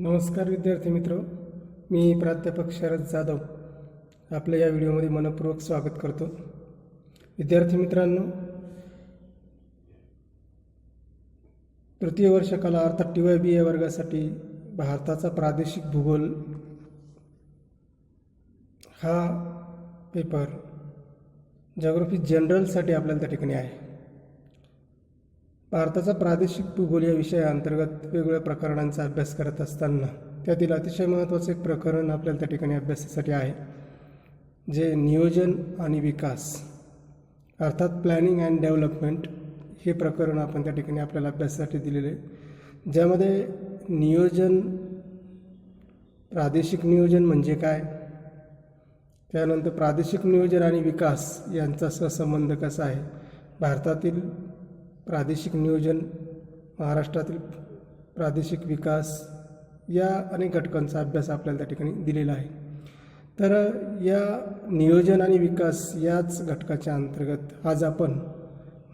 नमस्कार विद्यार्थी मित्र मी प्राध्यापक शरद जाधव. आपलं या व्हिडिओमध्ये मनपूर्वक स्वागत करतो. विद्यार्थी मित्रांनो तृतीय वर्ष कला अर्थात टी वाय बी या वर्गासाठी भारताचा प्रादेशिक भूगोल हा पेपर जॉग्रफी जनरलसाठी आपल्याला त्या ठिकाणी आहे. भारताचा प्रादेशिक भूगोल या विषयाअंतर्गत वेगवेगळ्या प्रकरणांचा अभ्यास करत असताना त्यातील अतिशय महत्त्वाचं एक प्रकरण आपल्याला त्या ठिकाणी अभ्यासासाठी आहे जे नियोजन आणि विकास अर्थात प्लॅनिंग अँड डेव्हलपमेंट हे प्रकरण आपण त्या ठिकाणी आपल्याला अभ्यासासाठी दिलेले आहे. ज्यामध्ये नियोजन प्रादेशिक नियोजन म्हणजे काय त्यानंतर प्रादेशिक नियोजन आणि विकास यांचा सहसंबंध कसा आहे भारतातील प्रादेशिक नियोजन महाराष्ट्रातील प्रादेशिक विकास या अनेक घटकांचा अभ्यास आपल्याला त्या ठिकाणी दिलेला आहे. तर या नियोजन आणि विकास याच घटकाच्या अंतर्गत आज आपण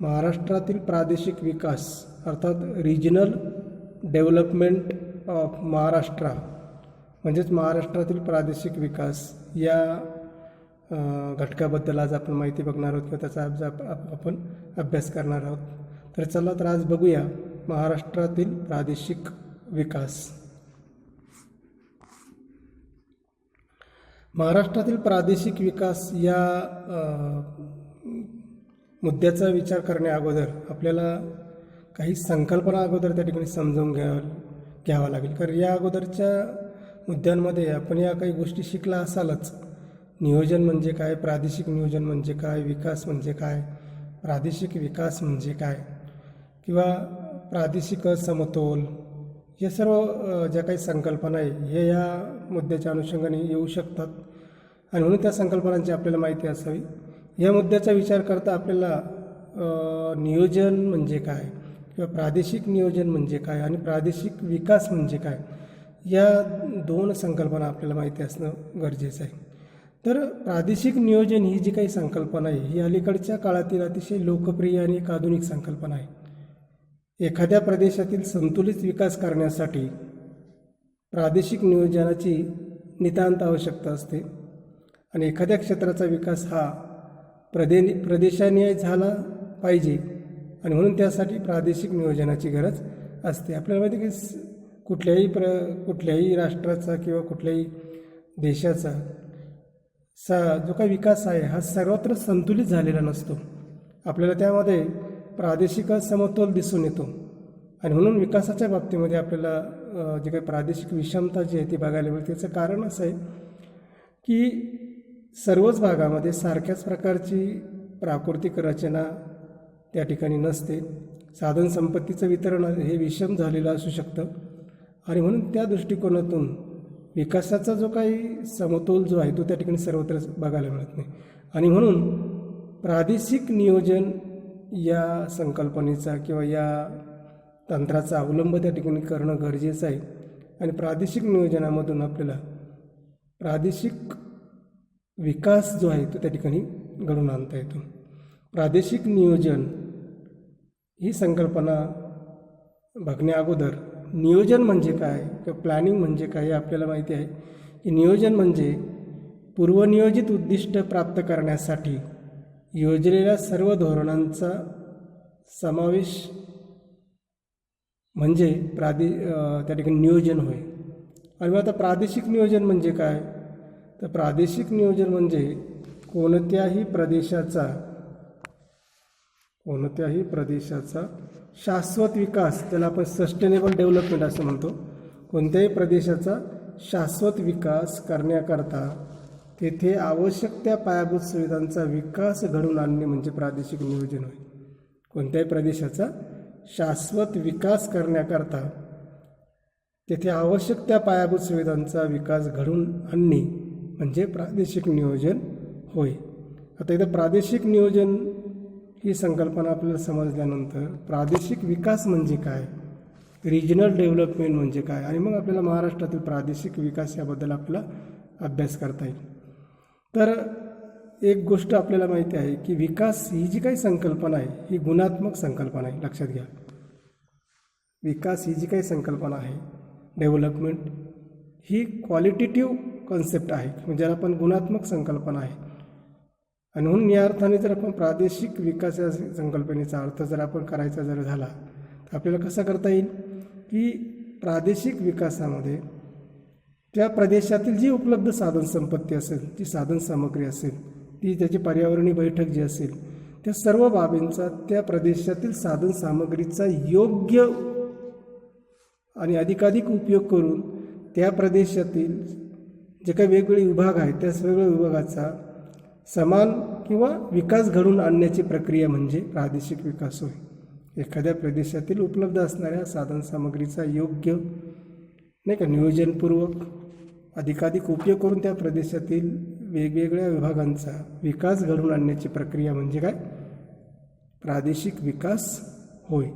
महाराष्ट्रातील प्रादेशिक विकास अर्थात रिजनल डेव्हलपमेंट ऑफ महाराष्ट्र म्हणजेच महाराष्ट्रातील प्रादेशिक विकास या घटकाबद्दल आज आपण माहिती बघणार आहोत किंवा त्याचा आज आपण अभ्यास करणार आहोत. तर चला तर आज बघूया महाराष्ट्रातील प्रादेशिक विकास. महाराष्ट्रातील प्रादेशिक विकास या मुद्द्याचा विचार करण्या अगोदर आपल्याला काही संकल्पना अगोदर त्या ठिकाणी समजावून घ्या घ्यावा लागेल. कारण या अगोदरच्या मुद्द्यांमध्ये आपण या काही गोष्टी शिकला असालच. नियोजन म्हणजे काय? प्रादेशिक नियोजन म्हणजे काय? विकास म्हणजे काय? प्रादेशिक विकास म्हणजे काय? किंवा प्रादेशिक समतोल या सर्व ज्या काही संकल्पना आहे हे या मुद्द्याच्या अनुषंगाने येऊ शकतात. आणि म्हणून त्या संकल्पनांची आपल्याला माहिती असावी. या मुद्द्याचा विचार करता आपल्याला नियोजन म्हणजे काय? किंवा प्रादेशिक नियोजन म्हणजे काय? आणि प्रादेशिक विकास म्हणजे काय? या दोन संकल्पना आपल्याला माहिती असणं गरजेचं आहे. तर प्रादेशिक नियोजन ही जी काही संकल्पना आहे ही अलीकडच्या काळातील अतिशय लोकप्रिय आणि एक आधुनिक संकल्पना आहे. एखाद्या प्रदेशातील संतुलित विकास करण्यासाठी प्रादेशिक नियोजनाची नितांत आवश्यकता असते आणि एखाद्या क्षेत्राचा विकास हा प्रदे प्रदेशानिय झाला पाहिजे आणि म्हणून त्यासाठी प्रादेशिक नियोजनाची गरज असते. आपल्याला माहिती की कुठल्याही प्र कुठल्याही राष्ट्राचा किंवा कुठल्याही देशाचा सा जो काही विकास आहे हा सर्वत्र संतुलित झालेला नसतो. आपल्याला त्यामध्ये प्रादेशिक समतोल दिसून येतो. आणि म्हणून विकासाच्या बाबतीमध्ये आपल्याला जे काही प्रादेशिक विषमता जी आहे ती बघायला मिळते. त्याचं कारण असं आहे की सर्वच भागामध्ये सारख्याच प्रकारची प्राकृतिक रचना त्या ठिकाणी नसते. साधनसंपत्तीचं वितरण हे विषम झालेलं असू शकतं. आणि म्हणून त्या दृष्टिकोनातून विकासाचा जो काही समतोल जो आहे तो त्या ठिकाणी सर्वत्र बघायला मिळत नाही. आणि म्हणून प्रादेशिक नियोजन या संकल्पनेचा किंवा या तंत्राचा अवलंब त्या ठिकाणी करणं गरजेचं आहे. आणि प्रादेशिक नियोजनामधून आपल्याला प्रादेशिक विकास जो आहे तो त्या ठिकाणी घडून आणता येतो. प्रादेशिक नियोजन ही संकल्पना बघण्या अगोदर नियोजन म्हणजे काय किंवा प्लॅनिंग म्हणजे काय हे आपल्याला माहिती आहे की नियोजन म्हणजे पूर्वनियोजित उद्दिष्ट प्राप्त करण्यासाठी योजलेल्या सर्व धोरणांचा समावेश म्हणजे प्रादे त्या ठिकाणी नियोजन होय. आणि मग आता प्रादेशिक नियोजन म्हणजे काय? तर प्रादेशिक नियोजन म्हणजे कोणत्याही प्रदेशाचा कोणत्याही प्रदेशाचा शाश्वत विकास त्याला आपण सस्टेनेबल डेव्हलपमेंट असं म्हणतो. कोणत्याही प्रदेशाचा शाश्वत विकास करण्याकरता तेथे आवश्यक त्या पायाभूत सुविधांचा विकास घडवून आणणे म्हणजे प्रादेशिक नियोजन होय. कोणत्याही प्रदेशाचा शाश्वत विकास करण्याकरता तेथे आवश्यक त्या पायाभूत सुविधांचा विकास घडवून आणणे म्हणजे प्रादेशिक नियोजन होय. आता इथं प्रादेशिक नियोजन ही संकल्पना आपल्याला समजल्यानंतर प्रादेशिक विकास म्हणजे काय? रिजनल डेव्हलपमेंट म्हणजे काय? आणि मग आपल्याला महाराष्ट्रातील प्रादेशिक विकास याबद्दल आपला अभ्यास करता येईल. तर एक गोष्ट आपल्याला माहिती आहे की विकास ही जी काही संकल्पना आहे ही गुणात्मक संकल्पना आहे. लक्षात घ्या. विकास ही जी काही संकल्पना आहे डेव्हलपमेंट ही क्वालिटेटिव्ह कॉन्सेप्ट आहे. म्हणजे ज्याला आपण गुणात्मक संकल्पना आहे. आणि म्हणून या अर्थाने जर आपण प्रादेशिक विकास या संकल्पनेचा अर्थ जर आपण करायचा जर झाला तर आपल्याला कसा करता येईल? की प्रादेशिक विकासामध्ये त्या प्रदेशातील जी उपलब्ध साधनसंपत्ती असेल जी साधनसामग्री असेल ती त्याची पर्यावरणीय बैठक जी असेल त्या सर्व बाबींचा त्या प्रदेशातील साधनसामग्रीचा योग्य आणि अधिकाधिक उपयोग करून त्या प्रदेशातील जे काही वेगवेगळे विभाग आहेत त्या सगळ्या विभागाचा समान किंवा विकास घडवून आणण्याची प्रक्रिया म्हणजे प्रादेशिक विकास होय. एखाद्या प्रदेशातील उपलब्ध असणाऱ्या साधनसामग्रीचा योग्य नाही का नियोजनपूर्वक अधिकाधिक उपयोग करून त्या प्रदेशातील वेगवेगळ्या विभागांचा विकास घडवून आणण्याची प्रक्रिया म्हणजे काय? प्रादेशिक विकास होय.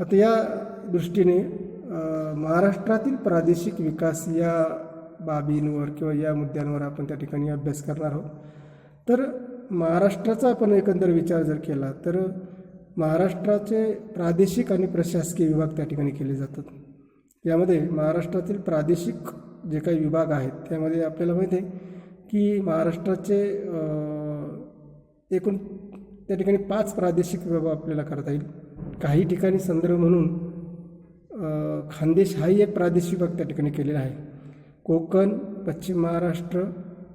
आता या दृष्टीने महाराष्ट्रातील प्रादेशिक विकास या बाबींवर किंवा या मुद्द्यांवर आपण त्या ठिकाणी अभ्यास करणार आहोत. तर महाराष्ट्राचा आपण एकंदर विचार जर केला तर महाराष्ट्राचे प्रादेशिक आणि प्रशासकीय विभाग त्या ठिकाणी केले जातात. यामध्ये महाराष्ट्रातील प्रादेशिक जे काही विभाग आहेत त्यामध्ये आपल्याला माहिती आहे की महाराष्ट्राचे एकूण त्या ठिकाणी पाच प्रादेशिक विभाग आपल्याला करता येईल. काही ठिकाणी संदर्भ म्हणून खानदेश हाही एक प्रादेशिक विभाग त्या ठिकाणी केलेला आहे. कोकण पश्चिम महाराष्ट्र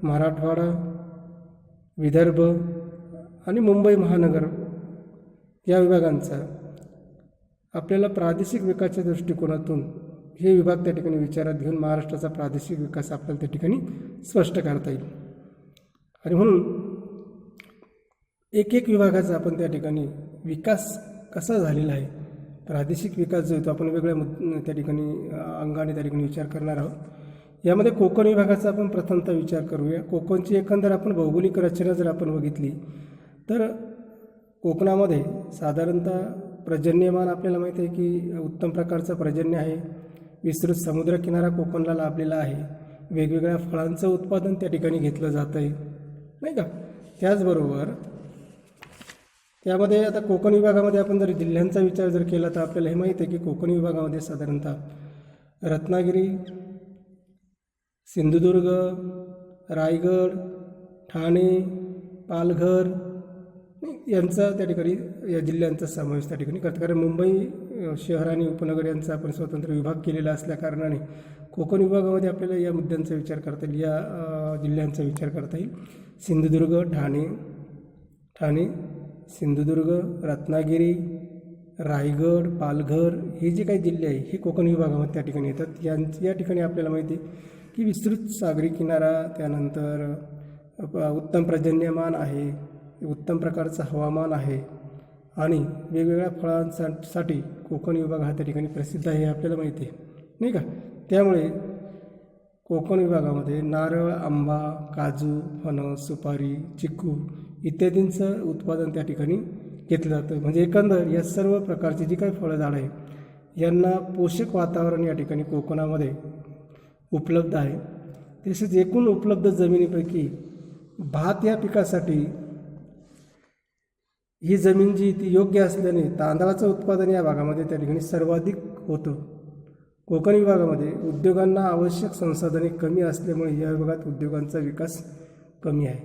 मराठवाडा विदर्भ आणि मुंबई महानगर या विभागांचा आपल्याला प्रादेशिक विकासाच्या दृष्टिकोनातून हे विभाग त्या ठिकाणी विचारात घेऊन महाराष्ट्राचा प्रादेशिक विकास आपल्याला त्या ठिकाणी स्पष्ट करता येईल. आणि म्हणून एक एक विभागाचा आपण त्या ठिकाणी विकास कसा झालेला आहे प्रादेशिक विकास जो आहे तो आपण वेगळ्या मुद त्या ठिकाणी अंगाने त्या ठिकाणी विचार करणार आहोत. यामध्ये कोकण विभागाचा आपण प्रथमतः विचार करूया. कोकणची एकंदर आपण भौगोलिक रचना जर आपण बघितली तर कोकणामध्ये साधारणतः पर्जन्यमान आपल्याला माहिती आहे की उत्तम प्रकारचं पर्जन्य आहे. विस्तृत समुद्रकिनारा कोकणला लाभलेला आहे. वेगवेगळ्या फळांचं उत्पादन त्या ठिकाणी घेतलं जातं आहे नाही का? त्याचबरोबर त्यामध्ये आता कोकण विभागामध्ये आपण जर जिल्ह्यांचा विचार जर केला तर आपल्याला हे माहीत आहे की कोकण विभागामध्ये साधारणतः रत्नागिरी सिंधुदुर्ग रायगड ठाणे पालघर यांचा त्या ठिकाणी या जिल्ह्यांचा समावेश त्या ठिकाणी करतो कारण मुंबई शहर आणि उपनगर यांचा आपण स्वतंत्र विभाग केलेला असल्याकारणाने कोकण विभागामध्ये आपल्याला या मुद्द्यांचा विचार करता येईल या जिल्ह्यांचा विचार करता येईल. सिंधुदुर्ग ठाणे ठाणे सिंधुदुर्ग रत्नागिरी रायगड पालघर हे जे काही जिल्हे आहे हे कोकण विभागामध्ये त्या ठिकाणी येतात. यांच या ठिकाणी आपल्याला माहिती आहे की विस्तृत सागरी किनारा त्यानंतर उत्तम पर्जन्यमान आहे उत्तम प्रकारचं हवामान आहे आणि वेगवेगळ्या फळांसाठी कोकण विभाग हा त्या ठिकाणी प्रसिद्ध आहे हे आपल्याला माहिती आहे. नाही का? त्यामुळे कोकण विभागामध्ये नारळ आंबा काजू फणस सुपारी चिक्कू इत्यादींचं उत्पादन त्या ठिकाणी घेतलं जातं. म्हणजे एकंदर या सर्व प्रकारची जी काही फळझाडं आहे यांना पोषक वातावरण या ठिकाणी कोकणामध्ये उपलब्ध आहे. तसेच एकूण उपलब्ध जमिनीपैकी भात या पिकासाठी ही जमीन जी ती योग्य असल्याने तांदळाचं उत्पादन या भागामध्ये त्या ठिकाणी सर्वाधिक होतं. कोकण विभागामध्ये उद्योगांना आवश्यक संसाधने कमी असल्यामुळे या विभागात उद्योगांचा विकास कमी आहे.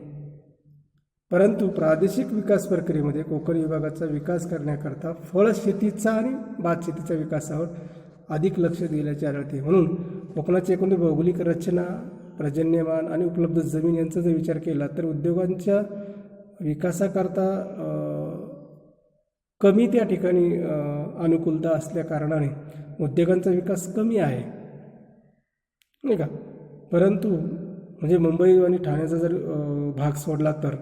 परंतु प्रादेशिक विकास प्रक्रियेमध्ये कोकण विभागाचा विकास करण्याकरता फळशेतीचा आणि भात शेतीच्या विकासावर अधिक लक्ष दिल्याचे आढळते. म्हणून कोकणाची एकूण भौगोलिक रचना पर्जन्यमान आणि उपलब्ध जमीन यांचा जर विचार केला तर उद्योगांच्या विकासाकरता कमी त्या ठिकाणी अनुकूलता असल्या कारणाने उद्योगांचा विकास कमी आहे. नाही का? परंतु म्हणजे मुंबई आणि ठाण्याचा जर भाग सोडला तर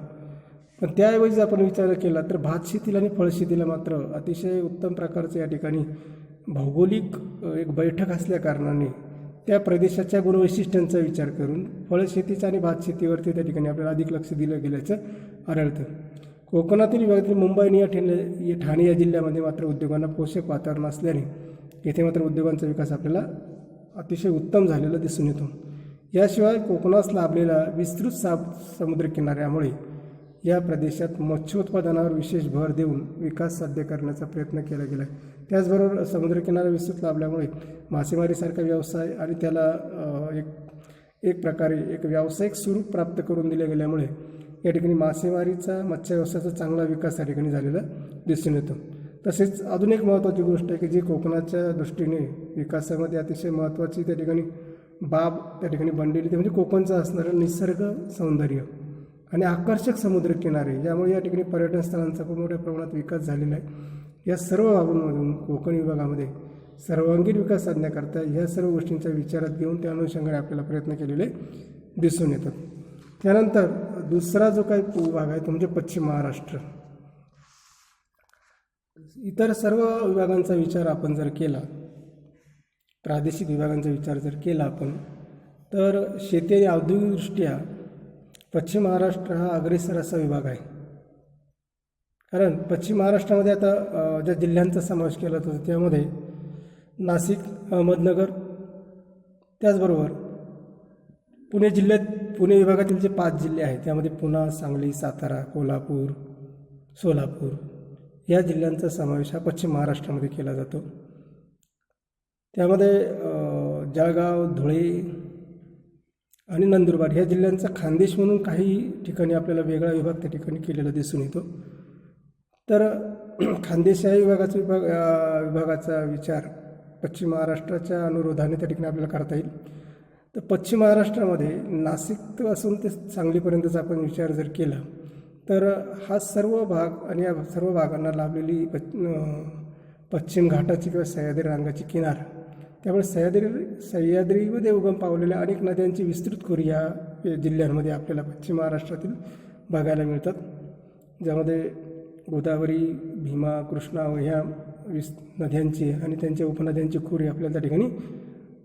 पण त्याऐवजी आपण विचार केला तर भात शेतीला आणि फळशेतीला मात्र अतिशय उत्तम प्रकारचं या ठिकाणी भौगोलिक एक बैठक असल्या कारणाने त्या प्रदेशाच्या गुणवैशिष्ट्यांचा विचार करून फळशेतीच्या आणि भात शेतीवरती त्या ठिकाणी आपल्याला अधिक लक्ष दिलं गेल्याचं आढळतं. कोकणातील विभागातील मुंबई आणि या ठेणे या ठाणे या जिल्ह्यामध्ये मात्र उद्योगांना पोषक वातावरण असल्याने येथे मात्र उद्योगांचा विकास आपल्याला अतिशय उत्तम झालेला दिसून येतो. याशिवाय कोकणास लाभलेला विस्तृत सा समुद्रकिनाऱ्यामुळे या प्रदेशात मत्स्योत्पादनावर विशेष भर देऊन विकास साध्य करण्याचा प्रयत्न केला गेला आहे त्याचबरोबर समुद्रकिनारा विस्तृत लाभल्यामुळे मासेमारीसारखा व्यवसाय आणि त्याला एक एक प्रकारे एक व्यावसायिक स्वरूप प्राप्त करून दिले गेल्यामुळे या ठिकाणी मासेमारीचा मत्स्य व्यवसायाचा चांगला विकास त्या ठिकाणी झालेला दिसून येतो. तसेच अजून एक महत्त्वाची गोष्ट आहे की जी कोकणाच्या दृष्टीने विकासामध्ये अतिशय महत्त्वाची त्या ठिकाणी बाब त्या ठिकाणी बनलेली ते म्हणजे कोकणचं असणारं निसर्ग सौंदर्य आणि आकर्षक समुद्रकिनारे यामुळे या ठिकाणी पर्यटन स्थळांचा खूप मोठ्या प्रमाणात विकास झालेला आहे. या सर्व बाबींमधून कोकण विभागामध्ये सर्वांगीण विकास साधण्याकरता या सर्व गोष्टींचा विचारात घेऊन त्या अनुषंगाने आपल्याला प्रयत्न केलेले दिसून येतात. त्यानंतर दुसरा जो काही भाग आहे तो म्हणजे पश्चिम महाराष्ट्र. इतर सर्व विभागांचा विचार आपण जर केला प्रादेशिक विभागांचा विचार जर केला आपण तर शेती आणि औद्योगिकदृष्ट्या पश्चिम महाराष्ट्र हा अग्रेसर असा विभाग आहे. कारण पश्चिम महाराष्ट्रामध्ये आता ज्या जिल्ह्यांचा समावेश केला जातो त्यामध्ये नाशिक अहमदनगर त्याचबरोबर पुणे जिल्ह्यात पुणे विभागातील जे पाच जिल्हे आहेत त्यामध्ये पुणा सांगली सातारा कोल्हापूर सोलापूर या जिल्ह्यांचा समावेश हा पश्चिम महाराष्ट्रामध्ये केला जातो. त्यामध्ये जळगाव धुळे आणि नंदुरबार ह्या जिल्ह्यांचा खानदेश म्हणून काही ठिकाणी आपल्याला वेगळा विभाग त्या ठिकाणी केलेला दिसून येतो. तर खानदेश या विभागाचा विभाग विभागाचा विचार पश्चिम महाराष्ट्राच्या अनुरोधाने त्या ठिकाणी आपल्याला करता येईल. तर पश्चिम महाराष्ट्रामध्ये नाशिकपासून ते सांगलीपर्यंतचा आपण विचार जर केला तर हा सर्व भाग आणि या सर्व भागांना लाभलेली पश्चिम घाटाची किंवा सह्याद्री रांगाची किनार त्यामुळे सह्याद्री सह्याद्रीमध्ये उगम पावलेल्या अनेक नद्यांची विस्तृत खोरी या जिल्ह्यांमध्ये आपल्याला पश्चिम महाराष्ट्रातील बघायला मिळतात. ज्यामध्ये गोदावरी भीमा कृष्णा ह्या विस नद्यांची आणि त्यांच्या उपनद्यांची खोरी आपल्याला त्या ठिकाणी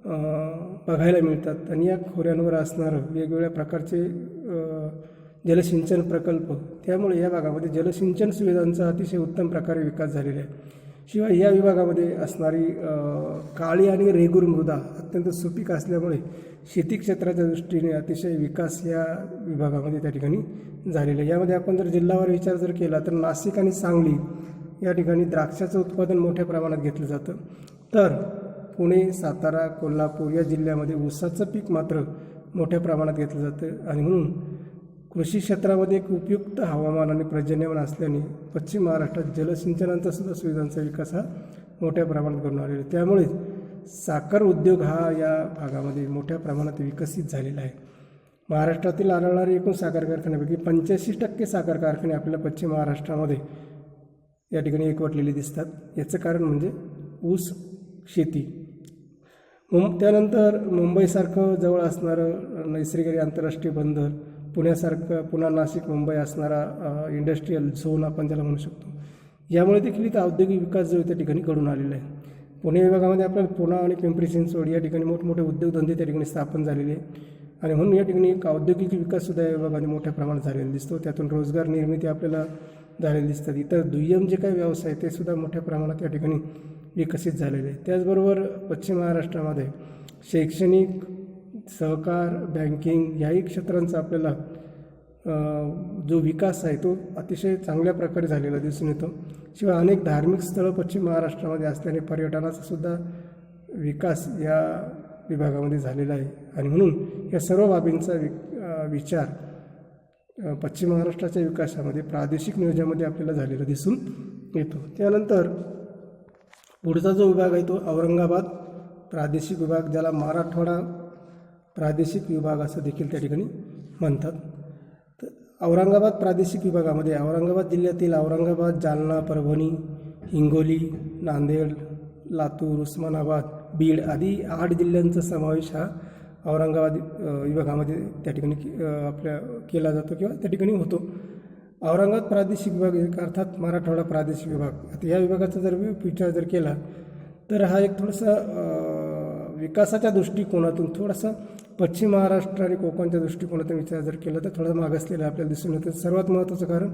बघायला मिळतात. आणि या खोऱ्यांवर असणारं वेगवेगळ्या प्रकारचे जलसिंचन प्रकल्प त्यामुळे या भागामध्ये जलसिंचन सुविधांचा अतिशय उत्तम प्रकारे विकास झालेला आहे. शिवाय या विभागामध्ये असणारी काळी आणि रेगूर मृदा अत्यंत सुपीक असल्यामुळे शेती क्षेत्राच्या दृष्टीने अतिशय विकास या विभागामध्ये त्या ठिकाणी झालेला आहे. यामध्ये आपण जर जिल्हावार विचार जर केला तर नाशिक आणि सांगली या ठिकाणी द्राक्षाचं उत्पादन मोठ्या प्रमाणात घेतलं जातं. तर पुणे सातारा कोल्हापूर या जिल्ह्यामध्ये ऊसाचं पीक मात्र मोठ्या प्रमाणात घेतलं जातं आणि म्हणून कृषी क्षेत्रामध्ये एक उपयुक्त हवामान आणि पर्जन्यमान असल्याने पश्चिम महाराष्ट्रात जलसिंचनांचा सुद्धा सुविधांचा विकास हा मोठ्या प्रमाणात करून आलेला आहे. त्यामुळे साखर उद्योग हा या भागामध्ये मोठ्या प्रमाणात विकसित झालेला आहे. महाराष्ट्रातील आढळणारे एकूण साखर कारखान्यापैकी पंच्याऐंशी टक्के साखर कारखाने आपल्याला पश्चिम महाराष्ट्रामध्ये या ठिकाणी एकवटलेले दिसतात. याचं कारण म्हणजे ऊस शेती. मुं त्यानंतर मुंबईसारखं जवळ असणारं नैसर्गिक आंतरराष्ट्रीय बंदर पुण्यासारखं पुन्हा नाशिक मुंबई असणारा इंडस्ट्रीयल झोन आपण ज्याला म्हणू शकतो. यामुळे देखील इथं औद्योगिक विकास जो आहे त्या ठिकाणी घडून आलेला आहे. पुणे विभागामध्ये आपल्याला पुणे आणि पिंपरी चिंचवड या ठिकाणी मोठमोठे उद्योगधंदे त्या ठिकाणी स्थापन झालेले आहे आणि म्हणून या ठिकाणी एक औद्योगिक विकाससुद्धा या विभागाने मोठ्या प्रमाणात झालेला दिसतो. त्यातून रोजगार निर्मिती आपल्याला झालेली दिसतात. इतर दुय्यम जे काही व्यवसाय ते सुद्धा मोठ्या प्रमाणात या ठिकाणी विकसित झालेले. आहे त्याचबरोबर पश्चिम महाराष्ट्रामध्ये शैक्षणिक सहकार बँकिंग याही क्षेत्रांचा आपल्याला जो विकास आहे तो अतिशय चांगल्या प्रकारे झालेला दिसून येतो. शिवाय अनेक धार्मिक स्थळं पश्चिम महाराष्ट्रामध्ये असल्याने पर्यटनाचा सुद्धा विकास या विभागामध्ये झालेला आहे. आणि म्हणून या सर्व बाबींचा वि विचार पश्चिम महाराष्ट्राच्या विकासामध्ये प्रादेशिक नियोजनामध्ये आपल्याला झालेला दिसून येतो. त्यानंतर पुढचा जो विभाग आहे तो औरंगाबाद प्रादेशिक विभाग ज्याला मराठवाडा प्रादेशिक विभाग असं देखील त्या ठिकाणी म्हणतात. तर औरंगाबाद प्रादेशिक विभागामध्ये औरंगाबाद जिल्ह्यातील औरंगाबाद जालना परभणी हिंगोली नांदेड लातूर उस्मानाबाद बीड आदी आठ जिल्ह्यांचा समावेश हा औरंगाबाद विभागामध्ये त्या ठिकाणी के- आपल्या केला जातो किंवा त्या ठिकाणी होतो. औरंगाबाद प्रादेशिक विभाग एक अर्थात मराठवाडा प्रादेशिक विभाग. आता या विभागाचा जर विचार जर केला तर हा एक थोडासा विकासाच्या दृष्टिकोनातून थोडासा पश्चिम महाराष्ट्र आणि कोकणच्या दृष्टिकोनातून विचार जर केला तर थोडा मागासलेला आपल्याला दिसून येतं. सर्वात महत्त्वाचं कारण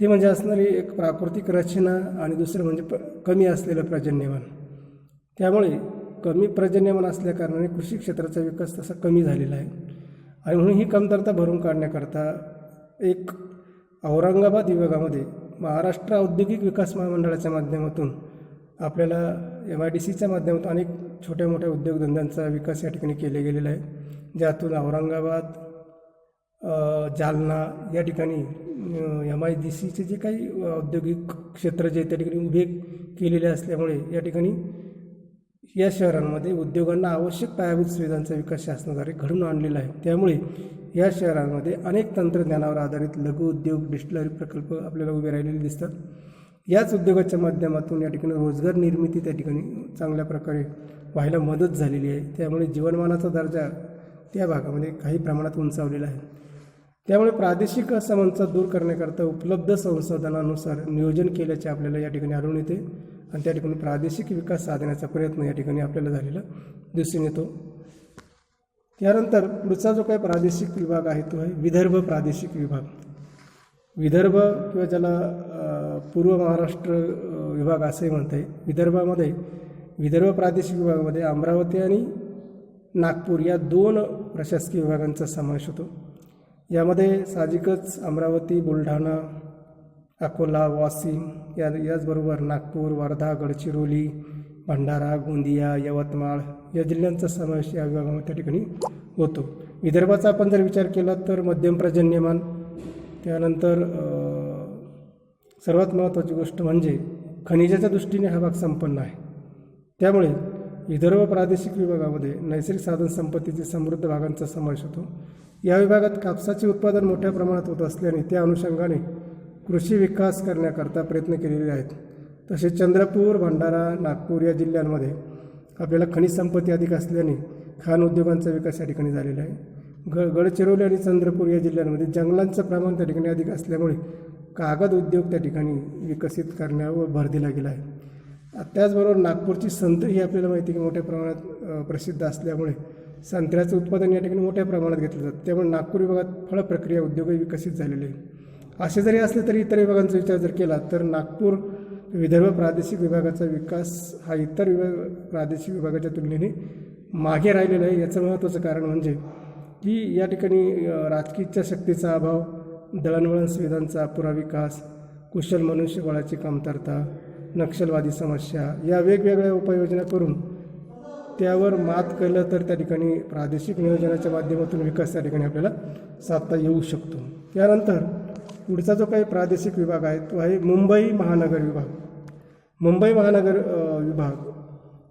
ते म्हणजे असणारी एक प्राकृतिक रचना आणि दुसरं म्हणजे प कमी असलेलं पर्जन्यमान. त्यामुळे कमी पर्जन्यमान असल्याकारणाने कृषी क्षेत्राचा विकास तसा कमी झालेला आहे. आणि म्हणून ही कमतरता भरून काढण्याकरता एक औरंगाबाद विभागामध्ये महाराष्ट्र औद्योगिक विकास महामंडळाच्या माध्यमातून आपल्याला एम आय डी सीच्या माध्यमातून अनेक छोट्या मोठ्या उद्योगधंद्यांचा विकास या ठिकाणी केले गेलेला आहे. ज्यातून औरंगाबाद जालना या ठिकाणी एम आय डी सीचे जे काही औद्योगिक क्षेत्र जे त्या ठिकाणी उभे केलेले असल्यामुळे या ठिकाणी या शहरांमध्ये उद्योगांना आवश्यक पायाभूत सुविधांचा विकास शासनाद्वारे घडून आणलेला आहे. त्यामुळे या शहरांमध्ये अनेक तंत्रज्ञानावर आधारित लघु उद्योग डिस्टलरी प्रकल्प आपल्याला उभे राहिलेले दिसतात. याच उद्योगाच्या माध्यमातून या ठिकाणी रोजगार निर्मिती त्या ठिकाणी चांगल्या प्रकारे व्हायला मदत झालेली आहे. त्यामुळे जीवनमानाचा दर्जा त्या भागामध्ये काही प्रमाणात उंचावलेला आहे. त्यामुळे प्रादेशिक असमानता दूर करण्याकरता उपलब्ध संसाधनानुसार नियोजन केल्याचे आपल्याला या ठिकाणी आढळून येते. आणि त्या ठिकाणी प्रादेशिक विकास साधण्याचा प्रयत्न या ठिकाणी आपल्याला झालेला दिसून येतो. त्यानंतर पुढचा जो काही प्रादेशिक विभाग आहे तो आहे विदर्भ प्रादेशिक विभाग. विदर्भ किंवा ज्याला पूर्व महाराष्ट्र विभाग असंही म्हणता येईल. विदर्भामध्ये विदर्भ प्रादेशिक विभागामध्ये अमरावती आणि नागपूर या दोन प्रशासकीय विभागांचा समावेश होतो. यामध्ये साहजिकच अमरावती बुलढाणा अकोला वाशिम या याचबरोबर नागपूर वर्धा गडचिरोली भंडारा गोंदिया यवतमाळ या जिल्ह्यांचा समावेश या विभागामध्ये त्या ठिकाणी होतो. विदर्भाचा आपण जर विचार केला तर मध्यम पर्जन्यमान त्यानंतर सर्वात महत्त्वाची गोष्ट म्हणजे खनिजाच्या दृष्टीने हा भाग संपन्न आहे. त्यामुळे विदर्भ प्रादेशिक विभागामध्ये नैसर्गिक साधन संपत्तीचे समृद्ध भागांचा समावेश होतो. या विभागात कापसाचे उत्पादन मोठ्या प्रमाणात होत असल्याने त्या अनुषंगाने कृषी विकास करण्याकरता प्रयत्न केलेले आहेत. तसेच चंद्रपूर भंडारा नागपूर या जिल्ह्यांमध्ये आपल्याला खनिज संपत्ती अधिक असल्याने खाण उद्योगांचा विकास या ठिकाणी झालेला आहे. ग गडचिरोली आणि चंद्रपूर या जिल्ह्यांमध्ये जंगलांचं प्रमाण त्या ठिकाणी अधिक असल्यामुळे कागद उद्योग त्या ठिकाणी विकसित करण्यावर भर दिला गेला आहे. त्याचबरोबर नागपूरची संत्री ही आपल्याला माहिती आहे की मोठ्या प्रमाणात प्रसिद्ध असल्यामुळे संत्र्याचं उत्पादन या ठिकाणी मोठ्या प्रमाणात घेतलं जातं. त्यामुळे नागपूर विभागात फळ प्रक्रिया उद्योगही विकसित झालेले आहे. असे जरी असले तरी इतर विभागांचा विचार जर केला तर नागपूर विदर्भ प्रादेशिक विभागाचा विकास हा इतर विभाग प्रादेशिक विभागाच्या तुलनेने मागे राहिलेला आहे. याचं महत्त्वाचं कारण म्हणजे की या ठिकाणी राजकीय इच्छाशक्तीचा अभाव दळणवळण सुविधांचा अपुरा विकास कुशल मनुष्यबळाची कमतरता नक्षलवादी समस्या या वेगवेगळ्या उपाययोजना करून त्यावर मात केलं तर त्या ठिकाणी प्रादेशिक नियोजनाच्या माध्यमातून विकास त्या ठिकाणी आपल्याला साधता येऊ शकतो. त्यानंतर पुढचा जो काही प्रादेशिक विभाग आहे तो आहे मुंबई महानगर विभाग. मुंबई महानगर विभाग.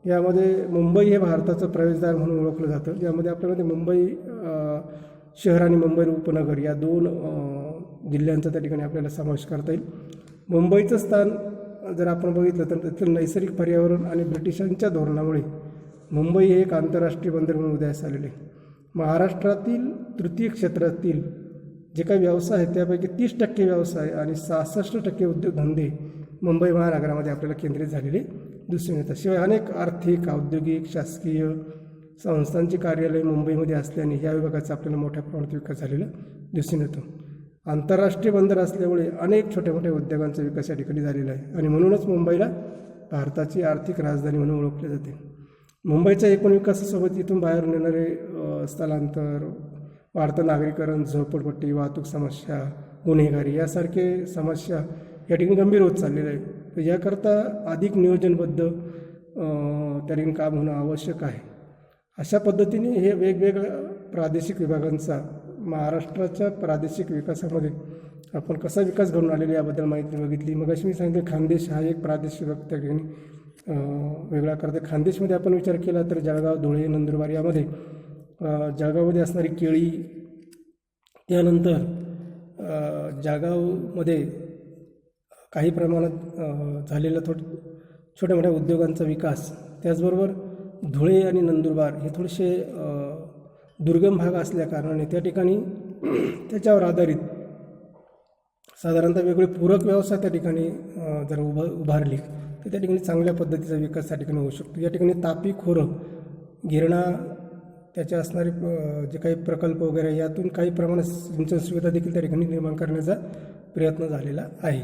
यामध्ये मुंबई हे भारताचं प्रवेशद्वार म्हणून ओळखलं जातं. यामध्ये आपल्यामध्ये मुंबई शहर आणि मुंबई उपनगर या दोन जिल्ह्यांचा त्या ठिकाणी आपल्याला समावेश करता येईल. मुंबईचं स्थान जर आपण बघितलं तर तेथील नैसर्गिक पर्यावरण आणि ब्रिटिशांच्या धोरणामुळे मुंबई हे एक आंतरराष्ट्रीय बंदर म्हणून उदयास आलेले आहे. महाराष्ट्रातील तृतीय क्षेत्रातील जे काही व्यवसाय आहेत त्यापैकी तीस टक्के व्यवसाय आणि सहासष्ट टक्के उद्योगधंदे मुंबई महानगरामध्ये आपल्याला केंद्रित झालेले दिसून येतात. शिवाय अनेक आर्थिक औद्योगिक शासकीय संस्थांची कार्यालय मुंबईमध्ये असल्याने या विभागाचा आपल्याला मोठ्या प्रमाणात विकास झालेला दिसून येतो. आंतरराष्ट्रीय बंदर असल्यामुळे अनेक छोट्या मोठ्या उद्योगांचा विकास या ठिकाणी झालेला आहे आणि म्हणूनच मुंबईला भारताची आर्थिक राजधानी म्हणून ओळखले जाते. मुंबईच्या एकूण विकासासोबत इथून बाहेर येणारे स्थलांतर वाढतं नागरीकरण झोपडपट्टी वाहतूक समस्या गुन्हेगारी यासारखे समस्या या ठिकाणी गंभीर होत चाललेले आहेत. तर याकरता अधिक नियोजनबद्ध त्या ठिकाणी काम होणं आवश्यक आहे. अशा पद्धतीने हे वेगवेगळ्या प्रादेशिक विभागांचा महाराष्ट्राच्या प्रादेशिक विकासामध्ये आपण कसा विकास घडून आलेला याबद्दल माहिती बघितली. मग अशी मी सांगितलं खानदेश हा एक प्रादेशिक विभाग त्या ठिकाणी वेगळा करते. खानदेशमध्ये आपण विचार केला तर जळगाव धुळे नंदुरबार यामध्ये जागामध्ये असणारी केळी त्यानंतर जागावमध्ये काही प्रमाणात झालेला थोड छोट्या मोठ्या उद्योगांचा विकास. त्याचबरोबर धुळे आणि नंदुरबार हे थोडेसे दुर्गम भाग असल्याकारणाने त्या ठिकाणी त्याच्यावर आधारित साधारणतः वेगळे पूरक व्यवसाय त्या ठिकाणी जर उभा उभारली तर त्या ठिकाणी चांगल्या पद्धतीचा विकास त्या ठिकाणी होऊ शकतो. या ठिकाणी तापी खोरं गिरणा त्याच्या असणारे जे काही प्रकल्प वगैरे यातून काही प्रमाणात सिंचन सुविधा देखील त्या ठिकाणी निर्माण करण्याचा प्रयत्न झालेला आहे.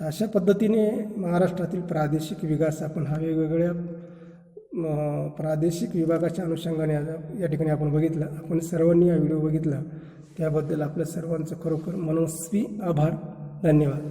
तर अशा पद्धतीने महाराष्ट्रातील प्रादेशिक विकास आपण हा वेगवेगळ्या प्रादेशिक विभागाच्या अनुषंगाने या ठिकाणी आपण बघितला आपण सर्वांनी हा व्हिडिओ बघितला त्याबद्दल आपल्या सर्वांचं खरोखर मनस्वी आभार. धन्यवाद.